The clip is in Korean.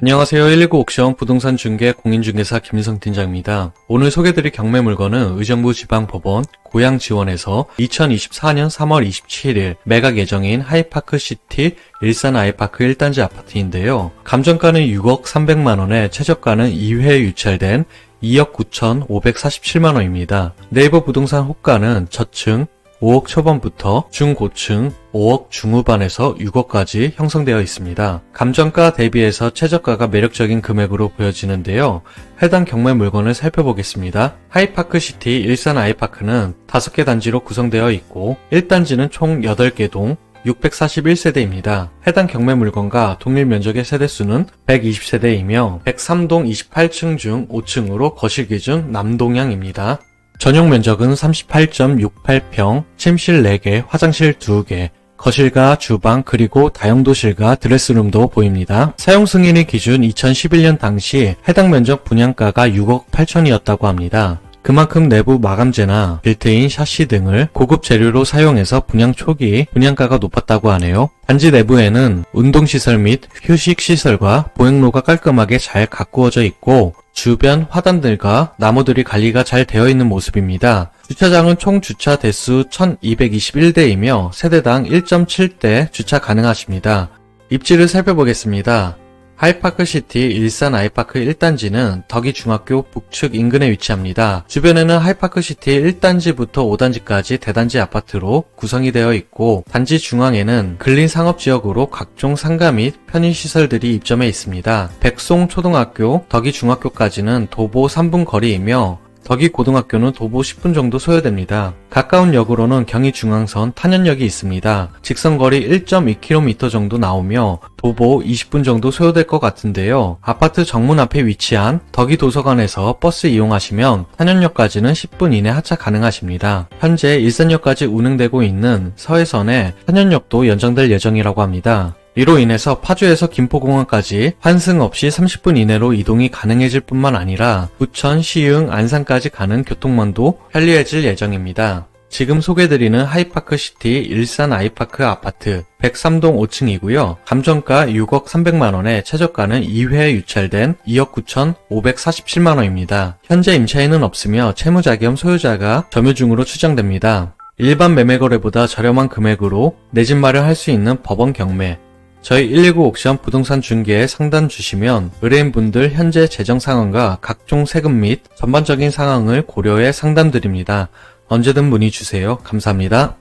안녕하세요. 119 옥션 부동산 중개 공인중개사 김인성 팀장입니다. 오늘 소개드릴 경매 물건은 의정부 지방법원 고양지원에서 2024년 3월 27일 매각 예정인 하이파크시티 일산 아이파크 1단지 아파트인데요. 감정가는 6억 300만원에 최저가는 2회 유찰된 2억 9,547만원입니다. 네이버 부동산 호가는 저층 5억 초반부터 중고층 5억 중후반에서 6억까지 형성되어 있습니다. 감정가 대비해서 최저가가 매력적인 금액으로 보여지는데요. 해당 경매 물건을 살펴보겠습니다. 하이파크 시티 일산 아이파크는 5개 단지로 구성되어 있고 1단지는 총 8개 동 641세대입니다. 해당 경매 물건과 동일 면적의 세대수는 120세대이며 103동 28층 중 5층으로 거실 기준 남동향입니다. 전용 면적은 38.68평, 침실 4개, 화장실 2개, 거실과 주방 그리고 다용도실과 드레스룸도 보입니다. 사용 승인일 기준 2011년 당시 해당 면적 분양가가 6억 8천이었다고 합니다. 그만큼 내부 마감재나 빌트인 샤시 등을 고급 재료로 사용해서 분양 초기 분양가가 높았다고 하네요. 단지 내부에는 운동시설 및 휴식시설과 보행로가 깔끔하게 잘 가꾸어져 있고 주변 화단들과 나무들이 관리가 잘 되어 있는 모습입니다. 주차장은 총 주차 대수 1221대이며 세대당 1.7대 주차 가능하십니다. 입지를 살펴보겠습니다. 하이파크시티 일산 아이파크 1단지는 덕이중학교 북측 인근에 위치합니다. 주변에는 하이파크시티 1단지부터 5단지까지 대단지 아파트로 구성이 되어 있고 단지 중앙에는 근린 상업지역으로 각종 상가 및 편의시설들이 입점해 있습니다. 백송초등학교, 덕이중학교까지는 도보 3분 거리이며 덕이 고등학교는 도보 10분 정도 소요됩니다. 가까운 역으로는 경의중앙선 탄현역이 있습니다. 직선거리 1.2km 정도 나오며 도보 20분 정도 소요될 것 같은데요. 아파트 정문 앞에 위치한 덕이 도서관에서 버스 이용하시면 탄현역까지는 10분 이내 하차 가능하십니다. 현재 일산역까지 운행되고 있는 서해선에 탄현역도 연장될 예정이라고 합니다. 이로 인해서 파주에서 김포공항까지 환승 없이 30분 이내로 이동이 가능해질 뿐만 아니라 부천, 시흥, 안산까지 가는 교통망도 편리해질 예정입니다. 지금 소개드리는 하이파크 시티 일산 아이파크 아파트 103동 5층이고요. 감정가 6억 300만원에 최저가는 2회 유찰된 2억 9,547만원입니다. 현재 임차인은 없으며 채무자 겸 소유자가 점유 중으로 추정됩니다. 일반 매매 거래보다 저렴한 금액으로 내 집 마련할 수 있는 법원 경매 저희 119 옥션 부동산 중개에 상담 주시면 의뢰인분들 현재 재정 상황과 각종 세금 및 전반적인 상황을 고려해 상담 드립니다. 언제든 문의 주세요. 감사합니다.